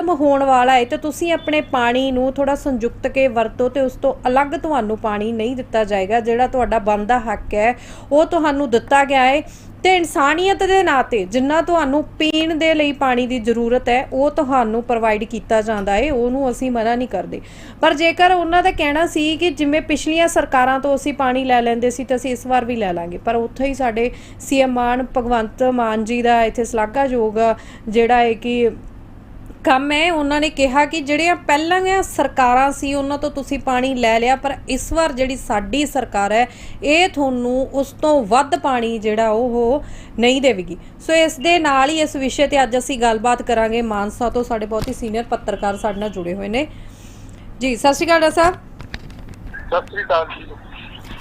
ਖਤਮ ਹੋਣ ਵਾਲਾ ਹੈ ਤੇ ਤੁਸੀਂ ਆਪਣੇ ਪਾਣੀ ਨੂੰ ਥੋੜਾ ਸੰਯੁਕਤ ਕੇ ਵਰਤੋ ਤੇ ਉਸ ਤੋਂ ਅਲੱਗ ਤੁਹਾਨੂੰ ਪਾਣੀ ਨਹੀਂ ਦਿੱਤਾ ਜਾਏਗਾ, ਜਿਹੜਾ ਤੁਹਾਡਾ ਬਣਦਾ ਹੱਕ ਹੈ, ਉਹ ਤੁਹਾਨੂੰ ਦਿੱਤਾ ਗਿਆ ਹੈ ਤੇ ਇਨਸਾਨੀਅਤ ਦੇ ਨਾਤੇ ਜਿੰਨਾ ਤੁਹਾਨੂੰ ਪੀਣ ਦੇ ਲਈ ਪਾਣੀ ਦੀ ਜ਼ਰੂਰਤ ਹੈ, ਉਹ ਤੁਹਾਨੂੰ ਪ੍ਰੋਵਾਈਡ ਕੀਤਾ ਜਾਂਦਾ ਹੈ, ਉਹਨੂੰ ਅਸੀਂ ਮਨਾ ਨਹੀਂ ਕਰਦੇ। ਪਰ ਜੇਕਰ ਉਹਨਾਂ ਦਾ ਕਹਿਣਾ ਸੀ ਕਿ ਜਿਵੇਂ ਪਿਛਲੀਆਂ ਸਰਕਾਰਾਂ ਤੋਂ ਅਸੀਂ ਪਾਣੀ ਲੈ ਲੈਂਦੇ ਸੀ ਤਾਂ ਅਸੀਂ ਇਸ ਵਾਰ ਵੀ ਲੈ ਲਾਂਗੇ, ਪਰ ਉੱਥੇ ਹੀ ਸਾਡੇ ਸੀਐਮ ਮਾਨ ਭਗਵੰਤ ਮਾਨ ਜੀ ਦਾ ਇੱਥੇ ਸ਼ਲਾਘਾਯੋਗ ਜਿਹੜਾ ਹੈ ਕਿ ਕੰਮ ਹੈ ਉਹਨਾਂ ਨੇ ਕਿਹਾ ਕਿ ਜਿਹੜੀਆਂ ਪਹਿਲਾਂ ਸਰਕਾਰਾਂ ਸੀ ਉਹਨਾਂ ਤੋਂ ਤੁਸੀਂ ਪਾਣੀ ਲੈ ਲਿਆ ਪਰ ਇਸ ਵਾਰ ਜਿਹੜੀ ਸਾਡੀ ਸਰਕਾਰ ਹੈ ਇਹ ਤੁਹਾਨੂੰ ਉਸ ਤੋਂ ਵੱਧ ਪਾਣੀ ਜਿਹੜਾ ਉਹ ਨਹੀਂ ਦੇਵੇਗੀ। ਸੋ ਇਸ ਦੇ ਨਾਲ ਹੀ ਇਸ ਵਿਸ਼ੇ ਤੇ ਅੱਜ ਅਸੀਂ ਗੱਲਬਾਤ ਕਰਾਂਗੇ। ਮਾਨਸਾ ਤੋਂ ਸਾਡੇ ਬਹੁਤ ਹੀ ਸੀਨੀਅਰ ਪੱਤਰਕਾਰ ਸਾਡੇ ਨਾਲ ਜੁੜੇ ਹੋਏ ਨੇ। ਜੀ ਸਤਿ ਸ਼੍ਰੀ ਅਕਾਲ ਸਾਹਿਬ। ਸਤਿ ਸ੍ਰੀ ਅਕਾਲ ਜੀ।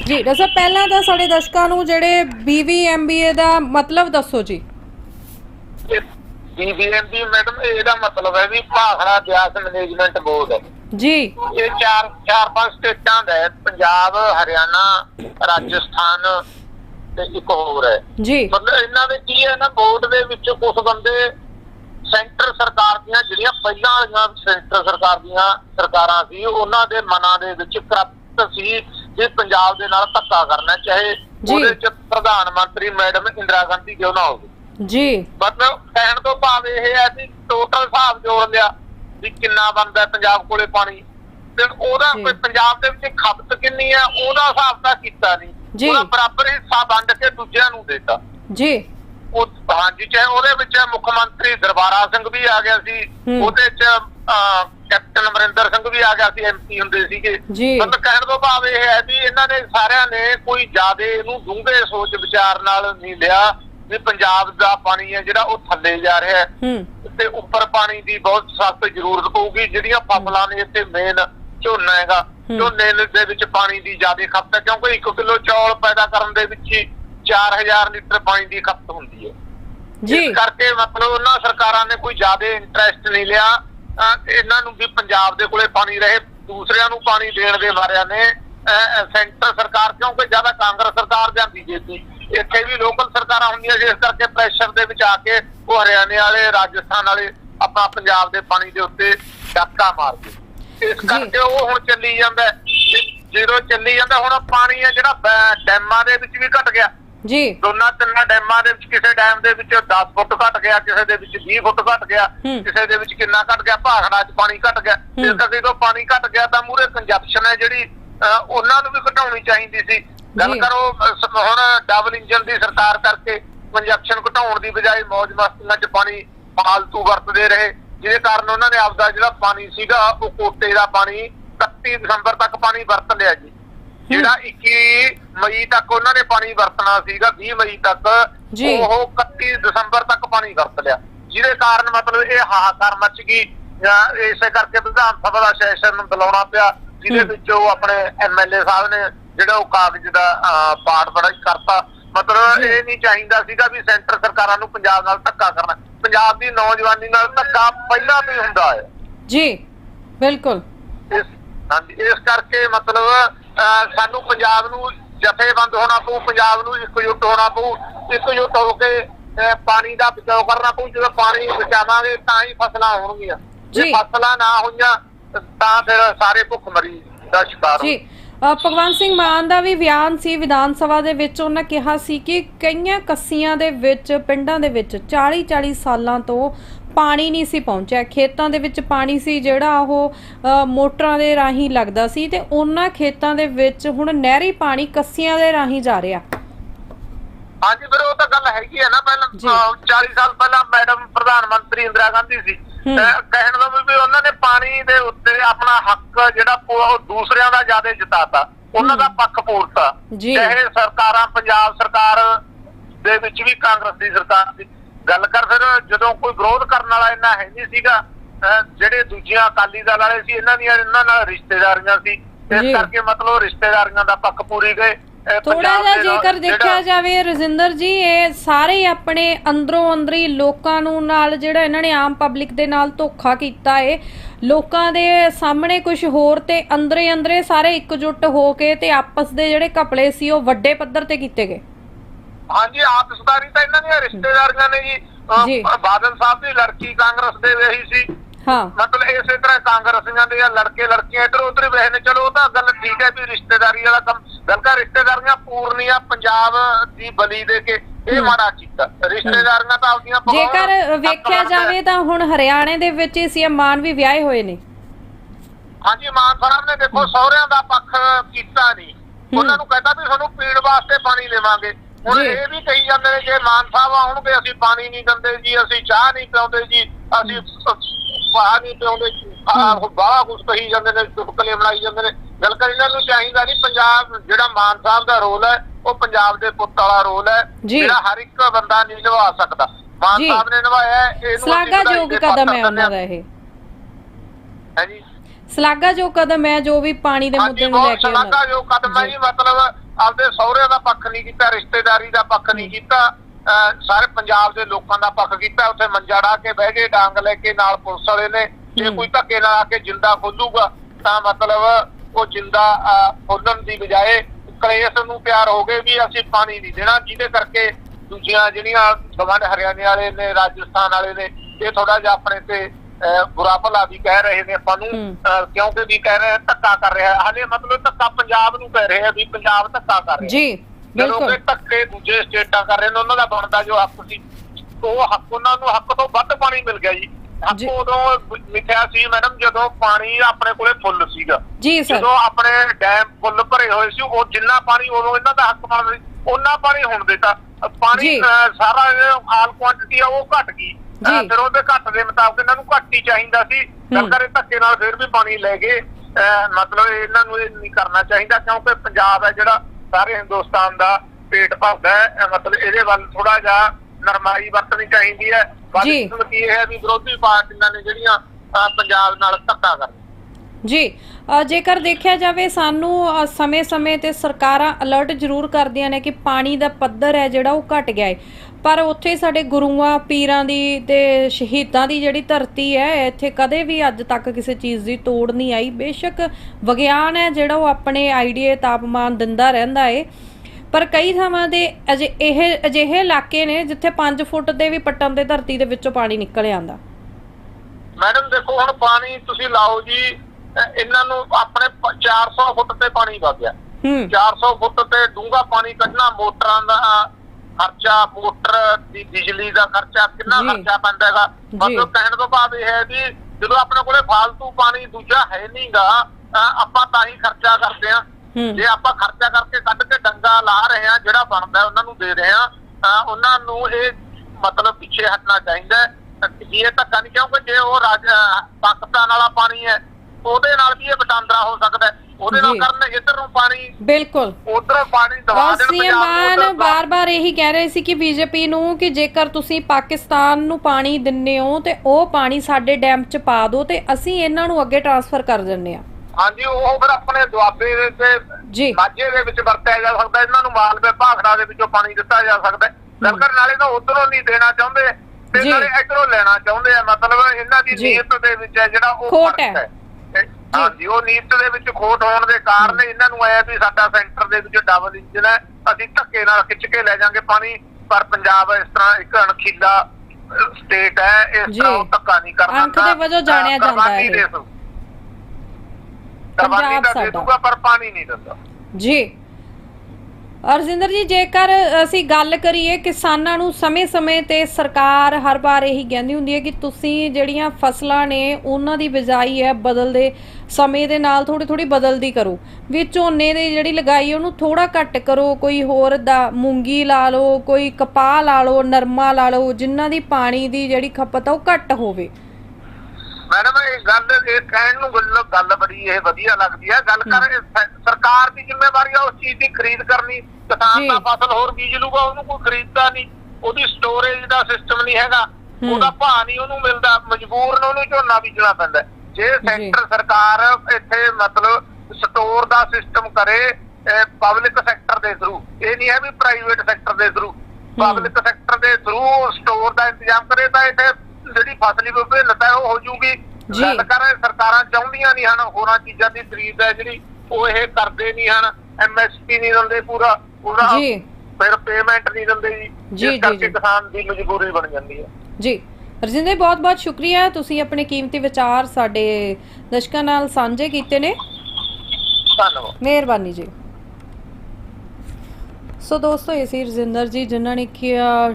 ਜੀ ਸਾਹਿਬ ਪਹਿਲਾਂ ਤਾਂ ਸਾਡੇ ਦਰਸ਼ਕਾਂ ਨੂੰ ਜਿਹੜੇ BVMBA ਦਾ ਮਤਲਬ ਦੱਸੋ ਜੀ। ਬੀਬੀਐਮਬੀ ਮੈਡਮ ਇਹਦਾ ਮਤਲਬ ਹੈ ਵੀ ਭਾਖੜਾ ਬਿਆਸ ਮੈਨੇਜਮੈਂਟ ਬੋਰਡ ਹੈ। ਜੀ। ਇਹ ਚਾਰ ਚਾਰ ਪੰਜ ਸਟੇਟਾਂ ਦਾ ਹੈ ਪੰਜਾਬ ਹਰਿਆਣਾ ਰਾਜਸਥਾਨ ਤੇ ਇੱਕ ਹੋਰ ਹੈ। ਜੀ। ਮਤਲਬ ਇਹਨਾਂ ਦੇ ਕੀ ਹੈ ਨਾ ਬੋਰਡ ਦੇ ਵਿੱਚ ਕੁਝ ਬੰਦੇ ਸੈਂਟਰ ਸਰਕਾਰ ਦੀਆਂ ਜਿਹੜੀਆਂ ਪਹਿਲਾਂ ਵਾਲੀਆਂ ਸੈਂਟਰ ਸਰਕਾਰ ਦੀਆਂ ਸਰਕਾਰਾਂ ਸੀ ਉਹਨਾਂ ਦੇ ਮਨਾਂ ਦੇ ਵਿੱਚ ਕਰਪਟ ਸੀ ਕਿ ਪੰਜਾਬ ਦੇ ਨਾਲ ਧੱਕਾ ਕਰਨਾ ਚਾਹੇ ਜੀ। ਉਹਦੇ ਚ ਪ੍ਰਧਾਨ ਮੰਤਰੀ ਮੈਡਮ ਇੰਦਰਾ ਗਾਂਧੀ ਕਿਉਂ ਨਾ ਹੋਵੇ। ਜੀ ਮਤਲਬ ਕਹਿਣ ਤੋਂ ਭਾਵ ਇਹ ਹੈ ਕਿ ਟੋਟਲ ਹਿਸਾਬ ਜੋੜ ਲਿਆ ਵੀ ਕਿੰਨਾ ਬਣਦਾ ਹੈ ਪੰਜਾਬ ਕੋਲੇ ਪਾਣੀ ਤੇ ਉਹਦਾ। ਕੋਈ ਪੰਜਾਬ ਦੇ ਵਿੱਚ ਖਪਤ ਕਿੰਨੀ ਹੈ ਉਹਦਾ ਹਿਸਾਬ ਤਾਂ ਕੀਤਾ ਨਹੀਂ ਜੀ। ਉਹਦਾ ਬਰਾਬਰ ਹਿੱਸਾ ਵੰਡ ਕੇ ਦੂਜਿਆਂ ਨੂੰ ਦਿੱਤਾ ਜੀ ਉਹ ਹਾਂਜੀ ਚਾਹੇ ਉਹਦੇ ਵਿੱਚ ਮੁੱਖ ਮੰਤਰੀ ਦਰਬਾਰਾ ਸਿੰਘ ਵੀ ਆ ਗਿਆ ਸੀ। ਉਹਦੇ ਚ ਕੈਪਟਨ ਅਮਰਿੰਦਰ ਸਿੰਘ ਵੀ ਆ ਗਿਆ ਸੀ ਐਮਪੀ ਹੁੰਦੇ ਸੀਗੇ। ਮਤਲਬ ਕਹਿਣ ਤੋਂ ਭਾਵ ਇਹ ਹੈ ਵੀ ਇਹਨਾਂ ਨੇ ਸਾਰਿਆਂ ਨੇ ਕੋਈ ਜ਼ਿਆਦੇ ਇਹਨੂੰ ਡੂੰਘੇ ਸੋਚ ਵਿਚਾਰ ਨਾਲ ਨਹੀਂ ਲਿਆ ਵੀ ਪੰਜਾਬ ਦਾ ਪਾਣੀ ਹੈ ਜਿਹੜਾ ਉਹ ਥੱਲੇ ਜਾ ਰਿਹਾ ਹੈ। ਤੇ ਉੱਪਰ ਪਾਣੀ ਦੀ ਬਹੁਤ ਸਖਤ ਜ਼ਰੂਰਤ ਪਊਗੀ। ਜਿਹੜੀਆਂ ਫਸਲਾਂ ਨੇ ਇੱਥੇ ਮੇਨ ਝੋਨਾ ਹੈਗਾ। ਝੋਨੇ ਦੇ ਵਿੱਚ ਪਾਣੀ ਦੀ ਜ਼ਿਆਦਾ ਖਪਤ ਹੈ ਕਿਉਂਕਿ 1 ਕਿਲੋ ਚੌਲ ਪੈਦਾ ਕਰਨ ਦੇ ਵਿੱਚ ਹੀ 4000 ਲੀਟਰ ਪਾਣੀ ਦੀ ਖਪਤ ਹੁੰਦੀ ਹੈ। ਜੀ। ਇਸ ਕਰਕੇ ਮਤਲਬ ਉਹਨਾਂ ਸਰਕਾਰਾਂ ਨੇ ਕੋਈ ਜ਼ਿਆਦਾ ਇੰਟਰਸਟ ਨਹੀਂ ਲਿਆ। ਇਹਨਾਂ ਨੂੰ ਵੀ ਪੰਜਾਬ ਦੇ ਕੋਲੇ ਪਾਣੀ ਰਹੇ। ਦੂਸਰਿਆਂ ਨੂੰ ਪਾਣੀ ਦੇਣ ਦੇ ਵਾਰਿਆਂ ਨੇ ਸੈਂਟਰ ਸਰਕਾਰ ਕਿਉਂਕਿ ਜ਼ਿਆਦਾ ਕਾਂਗਰਸ ਜਾਂ ਬੀਜੇਪੀ ਇੱਥੇ ਵੀ ਲੋਕਲ ਸਰਕਾਰਾਂ ਹੁੰਦੀਆਂ ਜਿਸ ਕਰਕੇ ਪ੍ਰੈਸ਼ਰ ਦੇ ਵਿੱਚ ਆ ਕੇ ਉਹ ਹਰਿਆਣੇ ਵਾਲੇ ਰਾਜਸਥਾਨ ਵਾਲੇ ਆਪਣਾ ਪੰਜਾਬ ਦੇ ਪਾਣੀ ਦੇ ਉੱਤੇ ਡਾਕਾ ਮਾਰਦੇ। ਇਸ। ਕਰਕੇ ਉਹ ਹੁਣ ਚੱਲੀ ਜਾਂਦਾ ਜਦੋਂ ਚੱਲੀ ਜਾਂਦਾ ਹੁਣ ਪਾਣੀ ਹੈ ਜਿਹੜਾ ਡੈਮਾਂ ਦੇ ਵਿੱਚ ਵੀ ਘਟ ਗਿਆ। ਜੀ। ਦੋਨਾਂ ਤਿੰਨਾਂ ਡੈਮਾਂ ਦੇ ਵਿੱਚ ਕਿਸੇ ਡੈਮ ਦੇ ਵਿੱਚ 10 ਫੁੱਟ ਘਟ ਗਿਆ ਕਿਸੇ ਦੇ ਵਿੱਚ 20 ਫੁੱਟ ਘਟ ਗਿਆ। ਕਿਸੇ ਦੇ ਵਿੱਚ ਕਿੰਨਾ ਘਟ ਗਿਆ ਭਾਖੜਾ 'ਚ ਪਾਣੀ ਘਟ ਗਿਆ। ਇਸ ਕਰਕੇ ਜਦੋਂ ਪਾਣੀ ਘਟ ਗਿਆ ਤਾਂ ਮੂਰੇ ਕੰਜਪਸ਼ਨ ਹੈ ਜਿਹੜੀ ਉਹਨਾਂ ਨੂੰ ਵੀ ਘਟਾਉਣੀ ਚਾਹੀਦੀ ਸੀ। ਗੱਲ। ਕਰੋ ਹੁਣ ਡਬਲ ਇੰਜਨ ਦੀ ਸਰਕਾਰ ਕਰਕੇ ਕੰਜਪਸ਼ਨ ਘਟਾਉਣ ਦੀ ਬਜਾਏ ਮੌਜ ਮਸਤੀਆਂ 'ਚ ਪਾਣੀ ਫਾਲਤੂ ਵਰਤਦੇ ਰਹੇ ਜਿਹਦੇ ਕਾਰਨ ਉਹਨਾਂ ਨੇ ਆਪਦਾ ਜਿਹੜਾ ਪਾਣੀ ਸੀਗਾ ਉਹ ਕੋਟੇ ਦਾ ਪਾਣੀ 31 ਦਸੰਬਰ ਤੱਕ ਪਾਣੀ ਵਰਤ ਲਿਆ ਜੀ ਜਿਹੜਾ 21 ਮਈ ਤੱਕ ਉਹਨਾਂ ਨੇ ਪਾਣੀ ਵਰਤਣਾ ਸੀਗਾ 20 ਮਈ ਤੱਕ। ਉਹ 31 ਦਸੰਬਰ ਤੱਕ ਪਾਣੀ ਵਰਤ ਲਿਆ ਜਿਹਦੇ ਕਾਰਨ ਮਤਲਬ ਇਹ ਹਾਹਾਕਾਰ ਮਚ ਗਈ ਇਸੇ ਕਰਕੇ ਵਿਧਾਨ ਸਭਾ ਦਾ ਸੈਸ਼ਨ ਬੁਲਾਉਣਾ ਪਿਆ ਜਿਹਦੇ। ਵਿੱਚ ਉਹ ਆਪਣੇ ਐਮਐਲਏ ਸਾਹਿਬ ਨੇ ਜਿਹੜਾ ਉਹ ਕਾਗਜ਼ ਦਾ ਪਾਠ ਪੜਾ ਕਰਤਾ। ਮਤਲਬ। ਇਹ ਨਹੀਂ ਚਾਹੀਦਾ ਸੀਗਾ ਵੀ ਸੈਂਟਰ ਸਰਕਾਰਾਂ ਨੂੰ ਪੰਜਾਬ ਨਾਲ ਧੱਕਾ ਕਰਨਾ। ਪੰਜਾਬ ਦੀ ਨੌਜਵਾਨੀ ਨਾਲ ਧੱਕਾ ਪਹਿਲਾਂ ਹੀ ਹੁੰਦਾ ਹੈ। ਜੀ ਬਿਲਕੁਲ। ਇਸ ਹਾਂਜੀ ਇਸ ਕਰਕੇ ਮਤਲਬ ਸਾਨੂੰ ਪੰਜਾਬ ਨੂੰ ਜਥੇਬੰਦ ਹੋਣਾ ਪਊ ਪੰਜਾਬ ਨੂੰ ਇਕਜੁੱਟ ਹੋਣਾ ਪਊ ਇਕਜੁੱਟ ਹੋ ਕੇ ਪਾਣੀ ਦਾ ਬਚਾਅ ਕਰਨਾ ਪਊ। ਜਦੋਂ ਪਾਣੀ ਬਚਾਵਾਂਗੇ ਤਾਂ ਹੀ ਫਸਲਾਂ ਹੋਣਗੀਆਂ। ਜੇ। ਫਸਲਾਂ ਨਾ ਹੋਈਆਂ ਤਾਂ ਫਿਰ ਸਾਰੇ ਭੁੱਖ ਮਰੀ ਦਾ ਸ਼ਿਕਾਰ ਜੀ ਅ, ਭਗਵੰਤ ਸਿੰਘ ਮਾਨ ਦਾ ਵੀ ਬਿਆਨ ਸੀ ਵਿਧਾਨ ਸਭਾ ਦੇ ਵਿੱਚ। ਉਹਨਾਂ ਕਿਹਾ ਸੀ ਕਿ ਕਈਆਂ ਕੱਸੀਆਂ ਦੇ ਵਿੱਚ ਪਿੰਡਾਂ ਦੇ ਵਿੱਚ 40 40 ਸਾਲਾਂ ਤੋਂ ਪਾਣੀ ਨਹੀਂ ਸੀ ਪਹੁੰਚਿਆ। ਖੇਤਾਂ ਦੇ ਵਿੱਚ ਪਾਣੀ ਸੀ ਜਿਹੜਾ ਉਹ ਮੋਟਰਾਂ ਦੇ ਰਾਹੀਂ ਲੱਗਦਾ ਸੀ ਤੇ ਉਹਨਾਂ ਖੇਤਾਂ ਦੇ ਵਿੱਚ ਹੁਣ ਨਹਿਰੀ ਪਾਣੀ ਕੱਸੀਆਂ ਦੇ ਰਾਹੀਂ ਜਾ ਰਿਹਾ। ਹਾਂਜੀ ਫਿਰ ਉਹ ਤਾਂ ਗੱਲ ਹੈਗੀ ਹੈ ਨਾ। ਪਹਿਲਾਂ ਜੀ। ਅਹ, 40 ਸਾਲ ਪਹਿਲਾਂ ਮੈਡਮ ਪ੍ਰਧਾਨ ਮੰਤਰੀ ਇੰਦਰਾ ਗਾਂਧੀ ਸੀ। ਕਹਿਣ ਦਾ ਵੀ ਉਹਨਾਂ ਨੇ ਪਾਣੀ ਦੇ ਉੱਤੇ ਆਪਣਾ ਹੱਕ ਜਿਹੜਾ ਦੂਸਰਿਆਂ ਦਾ ਜ਼ਿਆਦਾ ਜਿਤਾਤਾ। ਉਹਨਾਂ ਦਾ ਪੱਖ ਪੂਰਤਾ। ਚਾਹੇ ਸਰਕਾਰਾਂ ਪੰਜਾਬ ਸਰਕਾਰ ਦੇ ਵਿੱਚ ਵੀ ਕਾਂਗਰਸ ਦੀ ਸਰਕਾਰ ਸੀ ਗੱਲ ਕਰ ਫਿਰ ਜਦੋਂ ਕੋਈ ਵਿਰੋਧ ਕਰਨ ਵਾਲਾ ਇੰਨਾ ਹੈ ਨਹੀਂ ਸੀਗਾ ਜਿਹੜੇ ਦੂਜੀਆਂ ਅਕਾਲੀ ਦਲ ਵਾਲੇ ਸੀ ਇਹਨਾਂ ਦੀਆਂ ਇਹਨਾਂ ਨਾਲ ਰਿਸ਼ਤੇਦਾਰੀਆਂ ਸੀ। ਇਸ। ਕਰਕੇ ਮਤਲਬ ਰਿਸ਼ਤੇਦਾਰੀਆਂ ਦਾ ਪੱਖ ਪੂਰੀ ਗਏ। ਥੋੜਾ ਜਿਹਾ ਜੇਕਰ ਦੇਖਿਆ ਜਾਵੇ ਰਜਿੰਦਰ ਜੀ ਇਹ ਸਾਰੇ ਆਪਣੇ ਅੰਦਰੋਂ ਅੰਦਰੀ ਲੋਕਾਂ ਨੂੰ ਨਾਲ ਜਿਹੜਾ ਇਹਨਾਂ ਨੇ ਆਮ ਪਬਲਿਕ ਦੇ ਨਾਲ ਧੋਖਾ ਕੀਤਾ ਏ। ਲੋਕਾਂ ਦੇ ਸਾਹਮਣੇ ਕੁਝ ਹੋਰ ਤੇ ਅੰਦਰੇ ਅੰਦਰੇ ਸਾਰੇ ਇਕਜੁੱਟ ਹੋ ਕੇ ਤੇ ਆਪਸ ਦੇ ਜਿਹੜੇ ਕਪੜੇ ਸੀ ਉਹ ਵੱਡੇ ਪੱਧਰ ਤੇ ਕੀਤੇ ਗਏ। ਹਾਂਜੀ ਆਪਸਦਾਰੀ ਤਾਂ ਇਹਨਾਂ ਦੀਆਂ ਰਿਸ਼ਤੇਦਾਰੀਆਂ ਨੇ ਜੀ। ਬਾਦਲ ਸਾਹਿਬ ਦੀ ਲੜਕੀ ਕਾਂਗਰਸ ਦੇ ਰਹੀ ਸੀ। ਹਾਂ। ਮਤਲਬ ਇਸੇ ਤਰ੍ਹਾਂ ਕਾਂਗਰਸੀਆਂ ਦੇ ਲੜਕੇ ਲੜਕੀਆਂ ਇਧਰ ਉਧਰ ਹੀ ਵਹਿ ਨੇ ਚਲੋ ਉਹ ਤਾਂ ਗੱਲ ਠੀਕ ਹੈ ਵੀ ਰਿਸ਼ਤੇਦਾਰੀ ਵਾਲਾ ਕੰਮ ਗੱਲ ਕਰ ਰਿਸ਼ਤੇਦਾਰੀਆਂ ਪੂਰਨੀਆਂ ਪੰਜਾਬ ਦੀ ਬਲੀ ਦੇ ਕੇ ਇਹ ਮਾੜਾ ਕੀਤਾ। ਰਿਸ਼ਤੇਦਾਰੀਆਂ ਤਾਂ ਆਪਦੀਆਂ ਜੇਕਰ ਵੇਖਿਆ। ਜਾਵੇ ਤਾਂ ਹੁਣ ਹਰਿਆਣੇ ਦੇ ਵਿੱਚ ਹੀ ਸੀਐਮ ਮਾਨ ਵੀ ਵਿਆਹੇ ਹੋਏ ਨੇ। ਹਾਂਜੀ ਮਾਨ ਸਾਹਿਬ ਨੇ ਦੇਖੋ ਸਹੁਰਿਆਂ ਦਾ ਪੱਖ ਕੀਤਾ ਨਹੀਂ। ਉਹਨਾਂ ਨੂੰ ਕਹਿੰਦਾ ਵੀ ਤੁਹਾਨੂੰ ਪੀਣ ਵਾਸਤੇ ਪਾਣੀ ਦੇਵਾਂਗੇ। ਹੁਣ। ਇਹ ਵੀ ਕਹੀ ਜਾਂਦੇ ਨੇ ਜੇ ਮਾਨ ਸਾਹਿਬ ਆਉਣਗੇ ਅਸੀਂ ਪਾਣੀ ਨਹੀਂ ਦਿੰਦੇ ਜੀ ਅਸੀਂ ਚਾਹ ਨਹੀਂ ਪਿਆਉਂਦੇ ਜੀ ਅਸੀਂ ਪਾਣੀ ਨਹੀਂ ਪਿਆਉਂਦੇ ਆਹ ਬਾਹਲਾ ਕੁਝ ਕਹੀ ਜਾਂਦੇ ਨੇ ਚੁਟਕਲੇ ਬਣਾਈ ਜਾਂਦੇ ਨੇ। ਗੱਲ ਕਰ ਇਹਨਾਂ ਨੂੰ ਚਾਹੀਦਾ ਨਹੀਂ ਪੰਜਾਬ ਜਿਹੜਾ ਮਾਨ ਸਾਹਿਬ ਦਾ ਰੋਲ ਹੈ ਉਹ ਪੰਜਾਬ ਦੇ ਪੁੱਤ ਵਾਲਾ ਰੋਲ ਹੈ। ਜਿਹੜਾ ਹਰ ਇੱਕ ਬੰਦਾ ਨਹੀਂ ਨਿਭਾ ਸਕਦਾ। ਮਾਨ। ਸਾਹਿਬ ਨੇ ਨਿਭਾਇਆ ਇਹਨੂੰ ਸ਼ਲਾਘਾਯੋਗ ਕਦਮ ਹੈ ਉਹਨਾਂ ਦਾ ਇਹ। ਹਾਂ। ਹੈ ਜੀ ਸ਼ਲਾਘਾਯੋਗ ਕਦਮ ਹੈ ਜੋ ਵੀ ਪਾਣੀ ਦੇ ਮੁੱਦੇ ਹਾਂਜੀ ਨੂੰ ਲੈ ਕੇ ਉਹਨਾਂ ਸ਼ਲਾਘਾ ਜੋ ਕਦਮ ਹੈ ਜੀ। ਮਤਲਬ ਆਪਦੇ ਸਹੁਰਿਆਂ ਦਾ ਪੱਖ ਨਹੀਂ ਕੀਤਾ ਰਿਸ਼ਤੇਦਾਰੀ ਦਾ ਪੱਖ ਨਹੀਂ ਕੀਤਾ। ਸਾਰੇ ਪੰਜਾਬ ਦੇ ਲੋਕਾਂ ਦਾ ਪੱਖ ਕੀਤਾ ਉੱਥੇ ਮੰਜਾ ਢਾ ਕੇ ਬਹਿ ਗਏ ਡਾਂਗ ਲੈ ਕੇ ਨਾਲ ਪੁਲਿਸ ਵਾਲੇ ਨੇ ਜੇ। ਕੋਈ ਧੱਕੇ ਨਾਲ ਆ ਕੇ ਜਿੰਦਾ ਖੋਲੂਗਾ ਤਾਂ ਮਤਲਬ ਉਹ ਜਿੰਦਾ ਖੋਲਣ ਦੀ ਬਜਾਏ ਕਲੇਸ਼ ਨੂੰ ਪਿਆਰ ਹੋ ਗਏ ਵੀ ਅਸੀਂ ਪਾਣੀ ਨਹੀਂ ਦੇਣਾ ਜਿਹਦੇ ਕਰਕੇ ਦੂਜੀਆਂ ਜਿਹੜੀਆਂ ਗਵੰਡ ਹਰਿਆਣੇ ਵਾਲੇ ਨੇ ਰਾਜਸਥਾਨ ਵਾਲੇ ਨੇ ਇਹ ਥੋੜਾ ਜਿਹਾ ਆਪਣੇ ਤੇ ਬੁਰਾ ਭਲਾ ਵੀ ਕਹਿ ਰਹੇ ਨੇ ਆਪਾਂ ਨੂੰ ਕਿਉਂਕਿ ਵੀ ਕਹਿ ਰਹੇ ਧੱਕਾ ਕਰ ਰਿਹਾ। ਹਾਲੇ ਮਤਲਬ ਧੱਕਾ ਪੰਜਾਬ ਨੂੰ ਕਹਿ ਰਹੇ ਆ ਵੀ ਪੰਜਾਬ ਧੱਕਾ ਕਰ ਰਿਹਾ ਜੀ ਜਦੋਂ ਕਿ ਧੱਕੇ ਦੂਜੇ ਸਟੇਟਾਂ ਕਰ ਰਹੇ ਨੇ ਉਹਨਾਂ ਦਾ ਬਣਦਾ ਜੋ ਹੱਕ ਸੀ ਉਹ ਹੱਕ ਉਹਨਾਂ ਨੂੰ ਹੱਕ ਤੋਂ ਵੱਧ ਪਾਣੀ ਮਿਲ ਗਿਆ ਜੀ ਹੱਕ ਜੀ। ਉਦੋਂ ਲਿਖਿਆ ਸੀ ਮੈਡਮ ਜਦੋਂ ਪਾਣੀ ਆਪਣੇ ਕੋਲੇ ਫੁੱਲ ਸੀਗਾ ਜੀ ਸਰ ਜਦੋਂ ਆਪਣੇ ਡੈਮ ਫੁੱਲ ਭਰੇ ਹੋਏ ਸੀ ਉਹ ਜਿੰਨਾ ਪਾਣੀ ਉਦੋਂ ਇਹਨਾਂ ਦਾ ਹੱਕ ਬਣਦਾ ਸੀ ਉਹਨਾਂ ਪਾਣੀ ਹੁਣ ਦਿੱਤਾ ਅਹ ਪਾਣੀ ਜੀ। ਅਹ, ਸਾਰਾ ਆਲ ਕੁਆਂਟੀਟੀ ਆ ਉਹ ਘਟ ਗਈ ਅਹ, ਜੀ। ਫਿਰ ਉਹਦੇ ਘੱਟ ਦੇ ਮੁਤਾਬਕ ਇਹਨਾਂ ਨੂੰ ਘੱਟ ਹੀ ਚਾਹੀਦਾ ਸੀ ਹੂੰ। ਸਰਕਾਰੇ ਧੱਕੇ ਨਾਲ ਫਿਰ ਵੀ ਪਾਣੀ ਲੈ ਗਏ ਅਹ, ਮਤਲਬ ਇਹਨਾਂ ਨੂੰ ਇਹ ਨਹੀਂ ਕਰਨਾ ਚਾਹੀਦਾ ਕਿਉਂਕਿ ਪੰਜਾਬ ਹੈ ਜਿਹੜਾ ਸਾਰੇ ਹਿੰਦੁਸਤਾਨ ਦਾ ਪੇਟ ਭਰਦਾ ਹੈ। ਮਤਲਬ ਇਹਦੇ ਵੱਲ ਥੋੜਾ ਜਿਹਾ ਨਰਮਾਈ ਵਰਤਣੀ ਚਾਹੀਦੀ ਹੈ। ਬਾਕੀ ਕੀ ਹੈ ਵੀ ਵਿਰੋਧੀ ਪਾਰਟੀਆਂ ਨੇ ਜਿਹੜੀਆਂ ਪੰਜਾਬ ਨਾਲ ਧੱਕਾ ਕਰ ਜੀ ਜੇਕਰ ਦੇਖਿਆ ਜਾਵੇ, ਸਾਨੂੰ ਸਮੇਂ-ਸਮੇਂ ਤੇ ਸਰਕਾਰਾਂ ਅਲਰਟ ਜ਼ਰੂਰ ਕਰਦੀਆਂ ਨੇ ਕਿ ਪਾਣੀ ਦਾ ਪੱਧਰ ਹੈ ਜਿਹੜਾ ਉਹ ਘਟ ਗਿਆ ਹੈ ਪਰ ਉੱਥੇ ਸਾਡੇ ਗੁਰੂਆਂ, ਪੀਰਾਂ ਦੀ ਤੇ ਸ਼ਹੀਦਾਂ ਦੀ ਜਿਹੜੀ ਧਰਤੀ ਹੈ, ਇੱਥੇ ਕਦੇ ਵੀ ਅੱਜ ਤੱਕ ਕਿਸੇ ਚੀਜ਼ ਦੀ ਤੋੜ ਨਹੀਂ ਆਈ। ਬੇਸ਼ੱਕ ਵਿਗਿਆਨ ਹੈ ਜਿਹੜਾ ਉਹ ਆਪਣੇ ਆਈਡੀਏ ਤਾਪਮਾਨ ਦਿੰਦਾ ਰਹਿੰਦਾ ਏ। ਪਰ ਕਈ ਥਾਵਾਂ ਦੇ ਅਜੇ ਇਹ, ਅਜਿਹੇ ਇਲਾਕੇ ਨੇ ਜਿੱਥੇ 5 ਫੁੱਟ ਦੇ ਵੀ ਪੱਟਣ ਦੇ ਧਰਤੀ ਦੇ ਵਿੱਚੋਂ ਪਾਣੀ ਨਿਕਲ ਆਂਦਾ ਮੈਡਮ, ਦੇਖੋ, ਹੁਣ ਪਾਣੀ ਤੁਸੀਂ ਲਾਓ ਜੀ ਇਹਨਾਂ ਨੂੰ ਆਪਣੇ ਪ- 400 ਫੁੱਟ ਤੇ ਪਾਣੀ ਵਗ ਗਿਆ। ਹੂੰ। 400 ਫੁੱਟ ਤੇ ਡੂੰਘਾ ਪਾਣੀ ਕੱਢਣਾ ਮੋਟਰਾਂ ਦਾ ਖਰਚਾ ਮੋਟਰ ਦੀ ਬਿਜਲੀ ਦਾ ਖਰਚਾ ਕਿੰਨਾ। ਖਰਚਾ ਪੈਂਦਾ ਹੈਗਾ। ਮਤਲਬ ਕਹਿਣ ਤੋਂ ਭਾਵ ਇਹ ਹੈ ਵੀ ਜਦੋਂ ਆਪਣੇ ਕੋਲੇ ਫालतू ਪਾਣੀ ਦੂਜਾ ਹੈ ਨਹੀਂਗਾ ਆਪਾਂ ਤਾਂ ਹੀ ਖਰਚਾ ਕਰਦੇ ਆ ਜੇ ਆਪਾਂ ਖਰਚਾ ਕਰਕੇ ਕੱਢ ਕੇ ਡੰਗਾ ਲਾ ਰਹੇ ਆ ਜਿਹੜਾ ਬਣਦਾ ਉਹਨਾਂ ਨੂੰ ਦੇ ਰਹੇ ਆ ਤਾਂ ਉਹਨਾਂ ਨੂੰ ਇਹ ਮਤਲਬ ਪਿੱਛੇ ਹਟਣਾ ਚਾਹੀਦਾ ਇਹ ਧੱਕਾ ਨਹੀਂ ਕਿਉਂਕਿ ਜੇ ਉਹ ਪਾਕਿਸਤਾਨ ਵਾਲਾ ਪਾਣੀ ਹੈ ਉਹਦੇ ਨਾਲ ਵੀ ਇਹ ਵਟਾਂਦਰਾ ਹੋ ਸਕਦਾ। ਉਹਦੇ ਨਾਲ। ਕਰਨ ਇੱਧਰ ਨੂੰ ਪਾਣੀ ਬਿਲਕੁਲ ਉਧਰੋਂ ਪਾਣੀ ਦਵਾ ਦੇਣ ਸੀਐਮ ਪੰਜਾਬ ਨੂੰ ਮਾਨ ਉੱਧਰ- ਬਾਰ-ਬਾਰ ਇਹੀ ਕਹਿ ਰਹੇ ਸੀ ਕਿ ਬੀਜੇਪੀ ਨੂੰ ਕਿ ਜੇਕਰ ਤੁਸੀਂ ਪਾਕਿਸਤਾਨ ਨੂੰ ਪਾਣੀ ਦਿੰਨੇ ਹੋ ਤੇ ਉਹ ਪਾਣੀ ਸਾਡੇ ਡੈਮ 'ਚ ਪਾ ਦਿਓ ਤੇ ਅਸੀਂ ਇਹਨਾਂ ਨੂੰ ਅੱਗੇ ਟਰਾਂਸਫਰ ਕਰ ਦਿੰਨੇ ਆ ਹਾਂਜੀ ਉਹ ਫਿਰ ਆਪਣੇ ਦੁਆਬੇ ਦੇ ਤੇ ਜੀ ਮਾਝੇ ਦੇ ਵਿੱਚ ਵਰਤਿਆ ਜਾ ਸਕਦਾ ਇਹਨਾਂ ਨੂੰ ਮਾਲਵੇ ਭਾਖੜਾ ਦੇ ਵਿੱਚੋਂ ਪਾਣੀ ਦਿੱਤਾ ਜਾ ਸਕਦਾ ਕਰਨ ਨਾਲੇ ਤਾਂ ਉਧਰੋਂ ਨਹੀਂ ਦੇਣਾ ਚਾਹੁੰਦੇ ਤੇ। ਨਾਲੇ ਇਧਰੋਂ ਲੈਣਾ ਚਾਹੁੰਦੇ ਆ ਮਤਲਬ ਇਹਨਾਂ ਦੀ। ਨੀਅਤ ਦੇ ਵਿੱਚ ਜਿਹੜਾ ਉਹ ਫ਼ਰਕ ਹੈ। ਹਾਂਜੀ ਉਹ ਨੀਅਤ ਦੇ ਵਿੱਚ ਖੋਟ ਹੋਣ ਦੇ ਕਾਰਨ ਇਹਨਾਂ ਨੂੰ ਆਇਆ ਵੀ ਸਾਡਾ ਸੈਂਟਰ ਦੇ ਵਿੱਚ ਡਬਲ ਇੰਜਨ ਹੈ ਅਸੀਂ ਧੱਕੇ ਨਾਲ ਖਿੱਚ ਕੇ ਲੈ ਜਾਾਂਗੇ ਪਾਣੀ ਪਰ ਪੰਜਾਬ ਇਸ ਤਰ੍ਹਾਂ ਇੱਕ ਅਣਖੀਲਾ ਸਟੇਟ ਹੈ ਇਸ। ਤਰ੍ਹਾਂ ਉਹ ਧੱਕਾ ਨਹੀਂ ਕਰਦਾ ਅੰਕ ਦੇ ਵਜੋਂ ਜਾਣਿਆ ਜਾਂਦਾ ਹੈ ਇਹ। ਪੰਜਾਬ ਸਾਡਾ। ਪਰ ਪਾਣੀ ਨਹੀਂ ਦਿੰਦਾ ਜੀ ਅਰਜਿੰਦਰ ਜੀ, ਜੇਕਰ ਅਸੀਂ ਗੱਲ ਕਰੀਏ ਕਿਸਾਨਾਂ ਨੂੰ ਸਮੇਂ-ਸਮੇਂ ਤੇ ਸਰਕਾਰ ਹਰ ਵਾਰ ਇਹੀ ਕਹਿੰਦੀ ਹੁੰਦੀ ਹੈ ਕਿ ਤੁਸੀਂ ਜਿਹੜੀਆਂ ਫਸਲਾਂ ਨੇ, ਉਹਨਾਂ ਦੀ ਬਿਜਾਈ ਹੈ ਬਦਲਦੇ ਸਮੇਂ ਦੇ ਨਾਲ ਥੋੜੀ ਥੋੜੀ ਬਦਲਦੀ ਕਰੋ। ਵੀ ਝੋਨੇ ਦੀ ਜਿਹੜੀ ਲਗਾਈ, ਉਹਨੂੰ ਥੋੜਾ ਘੱਟ ਕਰੋ, ਕੋਈ ਹੋਰ ਦਾ ਮੂੰਗੀ ਲਾ ਲਓ, ਕੋਈ ਕਪਾਹ ਲਾ ਲਓ, ਨਰਮਾ ਲਾ ਲਓ ਜਿਨ੍ਹਾਂ ਦੀ ਪਾਣੀ ਦੀ ਜਿਹੜੀ ਖਪਤ ਆ, ਉਹ ਘੱਟ ਹੋਵੇ। ਮੈਡਮ ਇਹ ਗੱਲ ਇਹ ਕਹਿਣ ਨੂੰ ਗੱਲ ਗੱਲ ਬੜੀ ਇਹ ਵਧੀਆ ਲੱਗਦੀ ਹੈ ਗੱਲ ਕਰ ਸਰਕਾਰ ਦੀ ਜ਼ਿੰਮੇਵਾਰੀ ਆ ਉਸ ਚੀਜ਼ ਦੀ ਖਰੀਦ ਕਰਨੀ। ਕਿਸਾਨ। ਦਾ ਫਸਲ ਹੋਰ ਬੀਜ ਲੂਗਾ ਉਹਨੂੰ ਕੋਈ ਖਰੀਦਦਾ ਨਹੀਂ। ਉਹਦੀ ਸਟੋਰੇਜ ਦਾ ਸਿਸਟਮ ਨਹੀਂ ਹੈਗਾ। ਉਹਦਾ ਭਾਅ ਨਹੀਂ ਉਹਨੂੰ ਮਿਲਦਾ। ਮਜਬੂਰ ਨੂੰ ਉਹਨੂੰ ਝੋਨਾ ਬੀਜਣਾ ਪੈਂਦਾ। ਜੇ ਸੈਂਟਰ ਸਰਕਾਰ ਇੱਥੇ ਮਤਲਬ ਸਟੋਰ ਦਾ ਸਿਸਟਮ ਕਰੇ ਪਬਲਿਕ ਸੈਕਟਰ ਦੇ ਥਰੂ ਇਹ ਨਹੀਂ ਹੈ ਵੀ ਪ੍ਰਾਈਵੇਟ ਸੈਕਟਰ ਦੇ ਥਰੂ ਪਬਲਿਕ ਸੈਕਟਰ ਦੇ ਥਰੂ ਸਟੋਰ ਦਾ ਇੰਤਜ਼ਾਮ ਕਰੇ ਤਾਂ ਇੱਥੇ ਜਿਹੜੀ ਫਸਲੀ ਵਿਭਿੰਨਤਾ ਹੈ ਉਹ ਹੋ ਜੂਗੀ। ਗੱਲ ਕਰ ਸਰਕਾਰਾਂ ਚਾਹੁੰਦੀਆਂ ਨਹੀਂ ਹਨ ਹੋਰਾਂ ਚੀਜ਼ਾਂ ਦੀ ਖਰੀਦ ਹੈ ਜਿਹੜੀ ਉਹ ਇਹ ਕਰਦੇ ਨਹੀਂ ਹਨ। ਐਮਐਸਪੀ ਨਹੀਂ ਦਿੰਦੇ ਪੂਰਾ ਪੂਰਾ ਜੀ। ਫਿਰ ਪੇਮੈਂਟ ਨਹੀਂ ਦਿੰਦੇ ਜੀ। ਜੀ, ਇਸ ਜੀ, ਕਰਕੇ। ਕਿਸਾਨ ਦੀ ਮਜਬੂਰੀ ਬਣ ਜਾਂਦੀ ਹੈ। ਜੀ। ਰਜਿੰਦਰ ਬਹੁਤ ਬਹੁਤ ਸ਼ੁਕਰੀਆ। ਤੁਸੀਂ ਆਪਣੇ ਕੀਮਤੀ ਵਿਚਾਰ ਸਾਡੇ ਦਰਸ਼ਕਾਂ ਨਾਲ ਸਾਂਝੇ ਕੀਤੇ ਨੇ। ਧੰਨਵਾਦ। ਮਿਹਰਬਾਨੀ ਜੀ। ਸੋ ਦੋਸਤੋ ਇਹ ਸੀ ਰਜਿੰਦਰ ਜੀ ਜਿਨ੍ਹਾਂ ਨੇ ਕਿਹਾ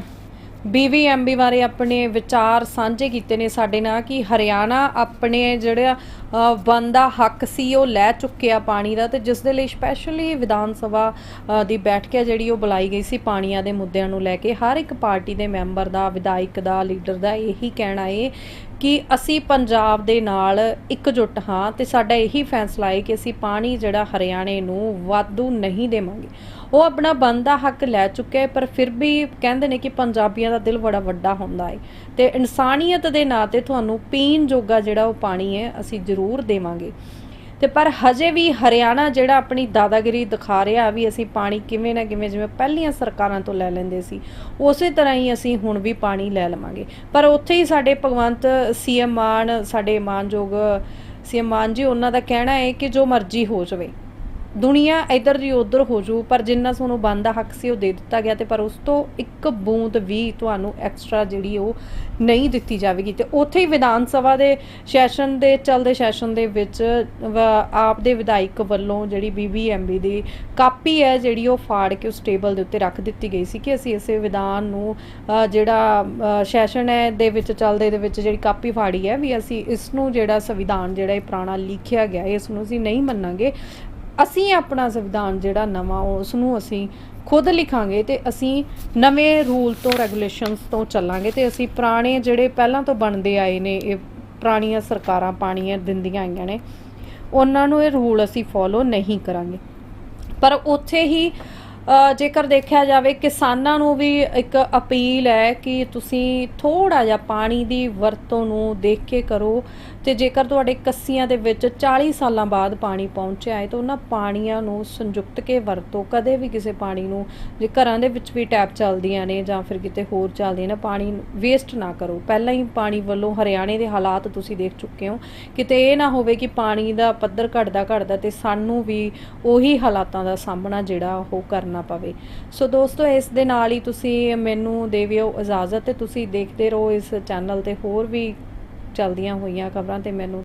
ਬੀਵੀਐਮਬੀ ਬਾਰੇ ਆਪਣੇ ਵਿਚਾਰ ਸਾਂਝੇ ਕੀਤੇ ਨੇ ਸਾਡੇ ਨਾਲ ਕਿ ਹਰਿਆਣਾ ਆਪਣੇ ਜਿਹੜਾ ਅ, ਬਣਦਾ ਹੱਕ ਸੀ ਉਹ ਲੈ ਚੁੱਕਿਆ ਪਾਣੀ ਦਾ ਤੇ ਜਿਸ ਦੇ ਲਈ ਸਪੈਸ਼ਲੀ ਵਿਧਾਨ ਸਭਾ ਦੀ ਬੈਠਕ ਹੈ ਜਿਹੜੀ ਉਹ ਬੁਲਾਈ ਗਈ ਸੀ ਪਾਣੀਆਂ ਦੇ ਮੁੱਦਿਆਂ ਨੂੰ ਲੈ ਕੇ। ਹਰ ਇੱਕ ਪਾਰਟੀ ਦੇ ਮੈਂਬਰ ਦਾ ਵਿਧਾਇਕ ਦਾ ਲੀਡਰ ਦਾ ਇਹੀ ਕਹਿਣਾ ਏ ਕਿ ਅਸੀਂ ਪੰਜਾਬ ਦੇ ਨਾਲ ਇਕਜੁੱਟ ਹਾਂ ਤੇ ਸਾਡਾ ਇਹੀ ਫੈਸਲਾ ਹੈ ਕਿ ਅਸੀਂ ਪਾਣੀ ਜਿਹੜਾ ਹਰਿਆਣੇ ਨੂੰ ਵਾਧੂ ਨਹੀਂ ਦੇਵਾਂਗੇ। ਉਹ ਆਪਣਾ ਬਣਦਾ ਹੱਕ ਲੈ ਚੁੱਕਿਆ ਹੈ, ਪਰ ਫਿਰ ਵੀ ਕਹਿੰਦੇ ਨੇ ਕਿ ਪੰਜਾਬੀਆਂ ਦਾ ਦਿਲ ਬੜਾ ਵੱਡਾ ਹੁੰਦਾ ਹੈ। ਤੇ ਇਨਸਾਨੀਅਤ ਦੇ ਨਾਂ ਤੇ ਤੁਹਾਨੂੰ ਪੀਣ ਜੋਗਾ ਜਿਹੜਾ ਉਹ ਪਾਣੀ ਹੈ, ਅਸੀਂ ਜ਼ਰੂਰ ਦੇਵਾਂਗੇ। ਤੇ ਪਰ ਹਜੇ ਵੀ ਹਰਿਆਣਾ ਜਿਹੜਾ ਆਪਣੀ ਦਾਦਾਗਿਰੀ ਦਿਖਾ ਰਿਹਾ ਵੀ ਅਸੀਂ ਪਾਣੀ ਕਿਵੇਂ ਨਾ ਕਿਵੇਂ ਜਿਵੇਂ ਪਹਿਲੀਆਂ ਸਰਕਾਰਾਂ ਤੋਂ ਲੈ ਲੈਂਦੇ ਸੀ, ਉਸੇ ਤਰ੍ਹਾਂ ਹੀ ਅਸੀਂ ਹੁਣ ਵੀ ਪਾਣੀ ਲੈ ਲਵਾਂਗੇ। ਪਰ ਉੱਥੇ ਹੀ ਸਾਡੇ ਭਗਵੰਤ, ਸੀਐਮ ਮਾਨ, ਸਾਡੇ ਮਾਨਯੋਗ, ਸੀਐਮ ਮਾਨ ਜੀ, ਉਹਨਾਂ ਦਾ ਕਹਿਣਾ ਹੈ ਕਿ ਜੋ ਮਰਜ਼ੀ ਹੋ ਜਾਵੇ। ਦੁਨੀਆ ਇੱਧਰ ਦੀ ਉੱਧਰ ਹੋ ਜੂ, ਪਰ ਜਿੰਨਾ ਤੁਹਾਨੂੰ ਬਣਦਾ ਹੱਕ ਸੀ ਉਹ ਦੇ ਦਿੱਤਾ ਗਿਆ ਤੇ ਪਰ ਉਸ ਤੋਂ ਇੱਕ ਬੂੰਦ ਵੀ ਤੁਹਾਨੂੰ ਐਕਸਟਰਾ ਜਿਹੜੀ ਉਹ ਨਹੀਂ ਦਿੱਤੀ ਜਾਵੇਗੀ। ਤੇ ਉੱਥੇ ਹੀ ਵਿਧਾਨ ਸਭਾ ਦੇ ਸੈਸ਼ਨ ਦੇ, ਚੱਲਦੇ ਸੈਸ਼ਨ ਦੇ ਵਿੱਚ ਆਪ ਦੇ ਵਿਧਾਇਕ ਵੱਲੋਂ ਜਿਹੜੀ ਬੀਬੀਐਮਬੀ ਦੀ ਕਾਪੀ ਹੈ ਜਿਹੜੀ ਉਹ ਫਾੜ ਕੇ ਉਸ ਟੇਬਲ ਦੇ ਉੱਤੇ ਰੱਖ ਦਿੱਤੀ ਗਈ ਸੀ ਕਿ ਅਸੀਂ ਇਸੇ ਵਿਧਾਨ ਨੂੰ ਜਿਹੜਾ ਸੈਸ਼ਨ ਹੈ ਦੇ ਵਿੱਚ, ਚੱਲਦੇ ਦੇ ਵਿੱਚ ਜਿਹੜੀ ਕਾਪੀ ਫਾੜੀ ਹੈ ਵੀ ਅਸੀਂ ਇਸ ਨੂੰ ਜਿਹੜਾ ਸੰਵਿਧਾਨ ਜਿਹੜਾ ਇਹ ਪੁਰਾਣਾ ਲਿਖਿਆ ਗਿਆ ਹੈ ਇਸ ਨੂੰ ਅਸੀਂ ਨਹੀਂ ਮੰਨਾਂਗੇ। ਅਸੀਂ ਆਪਣਾ ਸੰਵਿਧਾਨ ਜਿਹੜਾ ਨਵਾਂ ਉਸ ਨੂੰ ਅਸੀਂ ਖੁਦ ਲਿਖਾਂਗੇ ਤੇ ਅਸੀਂ ਨਵੇਂ ਰੂਲ ਤੋਂ, ਰੈਗੂਲੇਸ਼ਨਸ ਤੋਂ ਚੱਲਾਂਗੇ ਤੇ ਅਸੀਂ ਪੁਰਾਣੇ ਜਿਹੜੇ ਪਹਿਲਾਂ ਤੋਂ ਬਣਦੇ ਆਏ ਨੇ, ਇਹ ਪੁਰਾਣੀਆਂ ਸਰਕਾਰਾਂ ਪਾਣੀਆਂ ਦਿੰਦੀਆਂ ਆਈਆਂ ਨੇ, ਉਹਨਾਂ ਨੂੰ ਇਹ ਰੂਲ ਅਸੀਂ ਫੋਲੋ ਨਹੀਂ ਕਰਾਂਗੇ। ਪਰ ਉੱਥੇ ਹੀ ਜੇਕਰ ਦੇਖਿਆ ਜਾਵੇ, ਕਿਸਾਨਾਂ ਨੂੰ ਵੀ ਇੱਕ ਅਪੀਲ ਹੈ ਕਿ ਤੁਸੀਂ ਥੋੜਾ ਜਿਹਾ ਪਾਣੀ ਦੀ ਵਰਤੋਂ ਨੂੰ ਦੇਖ ਕੇ ਕਰੋ ਤੇ ਜੇਕਰ ਤੁਹਾਡੇ ਕੱਸੀਆਂ ਦੇ ਵਿੱਚ 40 ਸਾਲਾਂ ਬਾਅਦ ਪਾਣੀ ਪਹੁੰਚਿਆ ਹੈ ਤਾਂ ਉਹਨਾਂ ਪਾਣੀਆਂ ਨੂੰ ਸੰਯੁਕਤ ਕੇ ਵਰਤੋ। ਕਦੇ ਵੀ ਕਿਸੇ ਪਾਣੀ ਨੂੰ ਜੇ ਘਰਾਂ ਦੇ ਵਿੱਚ ਵੀ ਟੈਪ ਚੱਲਦੀਆਂ ਨੇ ਜਾਂ ਫਿਰ ਕਿਤੇ ਹੋਰ ਚੱਲਦੀਆਂ ਨੇ, ਪਾਣੀ ਵੇਸਟ ਨਾ ਕਰੋ। ਪਹਿਲਾਂ ਹੀ ਪਾਣੀ ਵੱਲੋਂ ਹਰਿਆਣੇ ਦੇ ਹਾਲਾਤ ਤੁਸੀਂ ਦੇਖ ਚੁੱਕੇ ਹੋ। ਕਿਤੇ ਇਹ ਨਾ ਹੋਵੇ ਕਿ ਪਾਣੀ ਦਾ ਪੱਧਰ ਘਟਦਾ ਘਟਦਾ ਤੇ ਸਾਨੂੰ ਵੀ ਉਹੀ ਹਾਲਾਤਾਂ ਦਾ ਸਾਹਮਣਾ ਜਿਹੜਾ ਉਹ ਕਰਨਾ ਪਵੇ। ਸੋ ਦੋਸਤੋ, ਇਸ ਦੇ ਨਾਲ ਹੀ ਤੁਸੀਂ ਮੈਨੂੰ ਦੇਵਿਓ ਇਜਾਜ਼ਤ ਤੇ ਤੁਸੀਂ ਦੇਖਦੇ ਰਹੋ ਇਸ ਚੈਨਲ ਤੇ ਹੋਰ ਵੀ ਚੱਲਦੀਆਂ ਹੋਈਆਂ ਖਬਰਾਂ ਤੇ ਮੈਨੂੰ